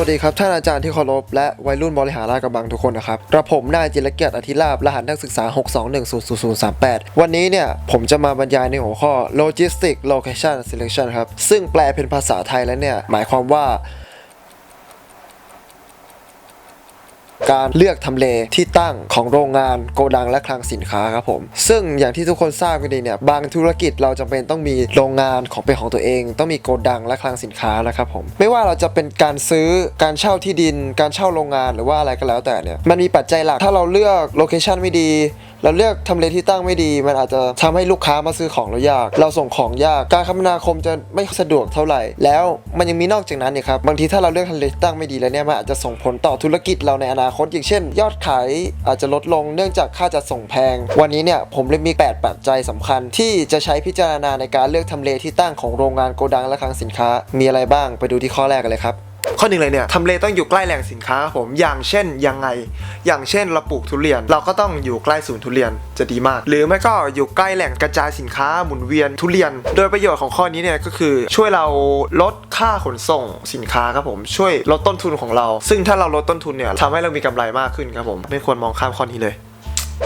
วัสดีครับท่านอาจารย์ที่เคารพและวัยรุ่นบริหารราชกระบังทุกคนนะครับกระผมนายจิรเกียรติอธิราบรหัสนักศึกษา 6210038 วันนี้เนี่ยผมจะมาบรรยายในหัวข้อ Logistic Location Selection ครับซึ่งแปลเป็นภาษาไทยแล้วเนี่ยหมายความว่า การเลือกทำเลที่ตั้งของโรงงานโกดังและคลังสินค้าครับผม ซึ่งอย่างที่ทุกคนทราบกันดีเนี่ยบางธุรกิจเราจำเป็นต้องมีโรงงานของเป็นของตัวเอง ต้องมีโกดังและคลังสินค้านะครับผมไม่ว่าเราจะเป็นการซื้อการเช่าที่ดิน การเช่าโรงงานหรือว่าอะไรก็แล้วแต่เนี่ยมันมีปัจจัยหลักถ้าเราเลือกโลเคชันไม่ดีเราเลือกทำเลที่ตั้งไม่ดี มันอาจจะทำให้ลูกค้ามาซื้อของเรายาก เราส่งของยาก การคมนาคมจะไม่สะดวกเท่าไหร่ แล้วมันยังมีนอกจากนั้นเนี่ยครับ บางทีถ้าเราเลือกทำเลที่ตั้งไม่ดีแล้วเนี่ย มันอาจจะส่งผลต่อธุรกิจเราในอนาคต อย่างเช่น ยอดขายอาจจะลดลงเนื่องจากค่าจัดส่งแพง วันนี้เนี่ยผมเลยมี 8 ปัจจัยสำคัญ ที่จะใช้พิจารณาในการเลือกทำเลที่ตั้งของโรงงานโกดังและคลังสินค้า มีอะไรบ้าง ไปดูที่ข้อแรกกันเลยครับ ข้อหนึ่งเลยเนี่ยทำเลต้องอยู่ใกล้แหล่งสินค้าครับผมอย่างเช่นยังไง อย่างเช่นเราปลูกทุเรียน เราก็ต้องอยู่ใกล้ศูนย์ทุเรียนจะดีมาก หรือไม่ก็อยู่ใกล้แหล่งกระจายสินค้าหมุนเวียนทุเรียน โดยประโยชน์ของข้อนี้เนี่ยก็คือช่วยเราลดค่าขนส่งสินค้าครับผมช่วยลดต้นทุนของเรา ซึ่งถ้าเราลดต้นทุนเนี่ยทำให้เรามีกำไรมากขึ้นครับผมไม่ควรมองข้ามข้อนี้เลย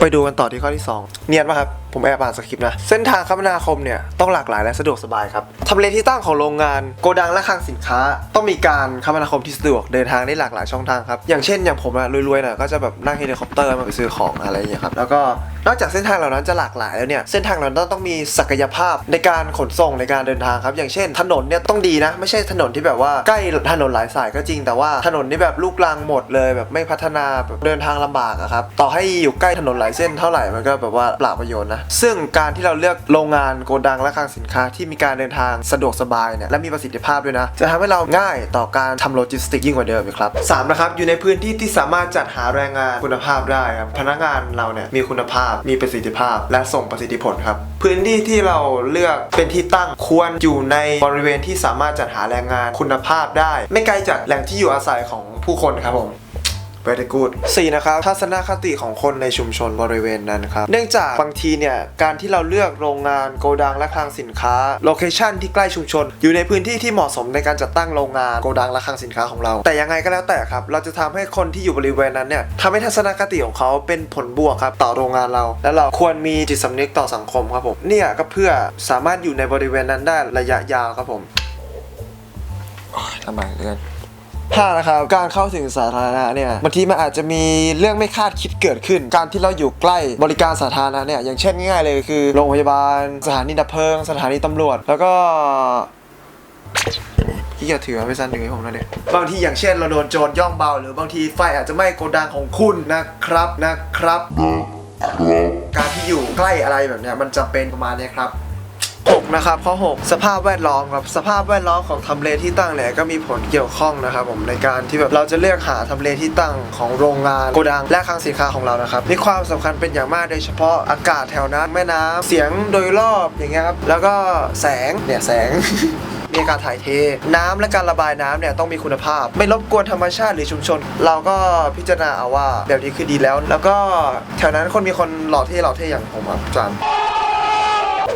ไปดูกันต่อที่ข้อที่ 2 เนียนปะครับ ผมแอบอ่านสคริปต์นะ เส้นทางคมนาคมเนี่ย ต้องหลากหลายและสะดวกสบายครับทำเลที่ตั้งของโรงงาน โกดังและคลังสินค้า ต้องมีการคมนาคมที่สะดวกเดินทางได้หลากหลายช่องทางครับ อย่างเช่นอย่างผมอะรวยๆหน่อยก็จะแบบนั่งเฮลิคอปเตอร์มาไปซื้อของอะไรอย่างเงี้ยครับแล้วก็นอกจากเส้นทางเหล่านั้นจะหลากหลายแล้วเนี่ยเส้นทางเหล่านั้นต้องมีศักยภาพในการขนส่งในการเดินทางครับ อย่างเช่น ถนนเนี่ยต้องดีนะไม่ใช่ถนนที่แบบว่าใกล้ถนนหลายสายก็จริง แต่ว่าถนนนี่แบบลูกรังหมดเลย แบบไม่พัฒนาแบบเดินทางลำบากอะครับต่อให้อยู่ใกล้ถนนหลายเส้นเท่าไหร่มันก็แบบว่าเปล่าประโยชน์นะซึ่งการที่เราเลือกโรงงานโกดังและคลังสินค้าที่มีการเดินทางสะดวกสบายเนี่ยและมีประสิทธิภาพด้วยนะ จะทำให้เราง่ายต่อการทำโลจิสติกยิ่งกว่าเดิมครับสามนะครับอยู่ในพื้นที่ที่สามารถจัดหาแรงงานคุณภาพได้ครับพนักงานเราเนี่ยมีคุณภาพมีประสิทธิภาพ และส่งประสิทธิผลครับพื้นที่ที่เราเลือกเป็นที่ตั้งควรอยู่ในบริเวณที่สามารถจัดหาแรงงานคุณภาพได้ ไม่ไกลจากแหล่งที่อยู่อาศัยของผู้คนครับผม very good 4นะครับทัศนคติของคนในชุมชนบริเวณนั้นครับ เนื่องจากบางทีเนี่ย การที่เราเลือกโรงงานโกดังและคลังสินค้าโลเคชันที่ใกล้ชุมชน อยู่ในพื้นที่ที่เหมาะสมในการจัดตั้งโรงงานโกดังและคลังสินค้าของเรา แต่ยังไงก็แล้วแต่ครับ เราจะทำให้คนที่อยู่บริเวณนั้นเนี่ยทำให้ทัศนคติของเขาเป็นผลบวกครับต่อโรงงานเรา และเราควรมีจิตสำนึกต่อสังคมครับผมเนี่ยก็เพื่อสามารถอยู่ในบริเวณนั้นได้ระยะยาวครับผมลำบากเลือน ห้านะครับการเข้าถึงสาธารณะเนี่ยบางทีมันอาจจะมีเรื่องไม่คาดคิดเกิดขึ้น การที่เราอยู่ใกล้บริการสาธารณะเนี่ยอย่างเช่นง่ายๆเลยคือโรงพยาบาล สถานีดับเพลิง สถานีตำรวจ แล้วก็ที่จะถือไปสั้นหนึ่งให้ผมนะเนี่ยบางทีอย่างเช่นเราโดนโจรย่องเบา หรือบางทีไฟอาจจะไหม้โกดังของคุณนะครับนะครับ การที่อยู่ใกล้อะไรแบบเนี้ยมันจำเป็นประมาณนี้ครับ 6นะครับข้อ 6 สภาพแวดล้อมครับสภาพแวดล้อมของทำเลที่ตั้งเนี่ยก็มีผลเกี่ยวข้องนะครับผมในการที่แบบเราจะเลือกหาทำเลที่ตั้งของโรงงานโกดังและคลังสินค้าของเรานะครับมีความสำคัญเป็นอย่างมากโดยเฉพาะอากาศแถวนั้นแม่น้ำ เสียงโดยรอบอย่างเงี้ยครับแล้วก็แสงเนี่ยแสงมีการถ่ายเท น้ำและการระบายน้ำเนี่ยต้องมีคุณภาพ ไม่รบกวนธรรมชาติหรือชุมชน เราก็พิจารณาเอาว่าแบบนี้คือดีแล้ว แล้วก็แถวนั้นคนมีคนหล่อเท่หล่อเท่อย่างผมครับจัน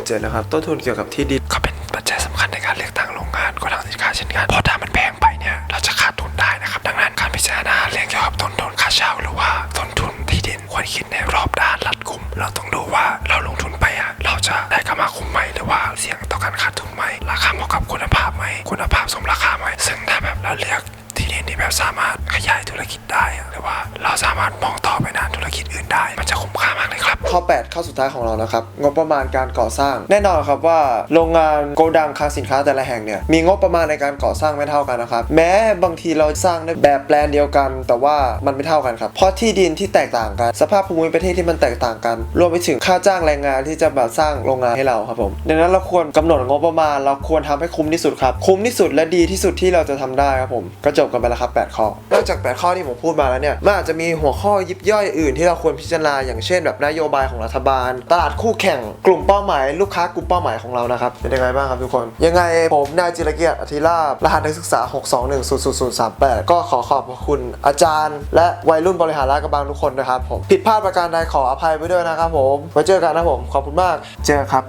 2017 นะครับ ต้นทุนเกี่ยวกับที่ดินก็เป็นปัจจัยสำคัญในการเลือกตั้งโรงงานก็ทางสินค้าเช่นกันเพราะถ้ามันแพงไปเนี่ย เราจะขาดทุนได้นะครับ ดังนั้นการพิจารณาเรื่องเกี่ยวกับต้นทุนค่าเช่าหรือว่าต้นทุนที่ดินควรคิดในรอบด้านรัดกุม เราต้องดูว่าเราลงทุนไปอะเราจะได้กำไรคุ้มไหมหรือว่าเสี่ยงต่อการขาดทุนไหมราคาเหมาะกับคุณภาพไหมคุณภาพสมราคาไหมซึ่งถ้าแบบเราเลือกที่ดินที่แบบสามารถขยายธุรกิจได้หรือว่าเราสามารถมองต่อไปด้านธุรกิจอื่นได้ มันจะคุ้มค่ามากเลยครับ ข้อ 8 ข้อสุดท้ายของเรานะครับ งบประมาณการก่อสร้าง แน่นอนครับว่าโรงงานโกดังคลังสินค้าแต่ละแห่งเนี่ยมีงบประมาณในการก่อสร้างไม่เท่ากันนะครับ แม้บางทีเราสร้างในแบบแปลนเดียวกัน แต่ว่ามันไม่เท่ากันครับ เพราะที่ดินที่แตกต่างกัน สภาพภูมิประเทศที่มันแตกต่างกัน รวมไปถึงค่าจ้างแรงงานที่จะมาสร้างโรงงานให้เราครับผม ดังนั้นเราควรกำหนดงบประมาณ เราควรทำให้คุ้มที่สุดครับ คุ้มที่สุดและดีที่สุดที่เราจะทำได้ครับผม ก็จบกันไปแล้วครับ 8 ข้อ นอกจาก 8 ข้อที่ผมพูดมาแล้วเนี่ย มันอาจจะมีหัวข้อยิบย่อยอื่นที่เราควรพิจารณาอย่างเช่น แบบนโยบายของรัฐบาล ตลาดคู่แข่งกลุ่มเป้าหมายลูกค้ากลุ่มเป้าหมายของเรานะครับเป็นยังไงบ้างครับทุกคน ยังไงผมนายจิรเกียรติอธิราบรหัสนักศึกษา 6210038 ก็ขอขอบคุณอาจารย์ และวัยรุ่นบริหารราชกระบังทุกคนนะครับผมผิดพลาดประการใดขออภัยไว้ด้วยนะครับผมไว้เจอกันนะผมขอบคุณมากเจอกันครับ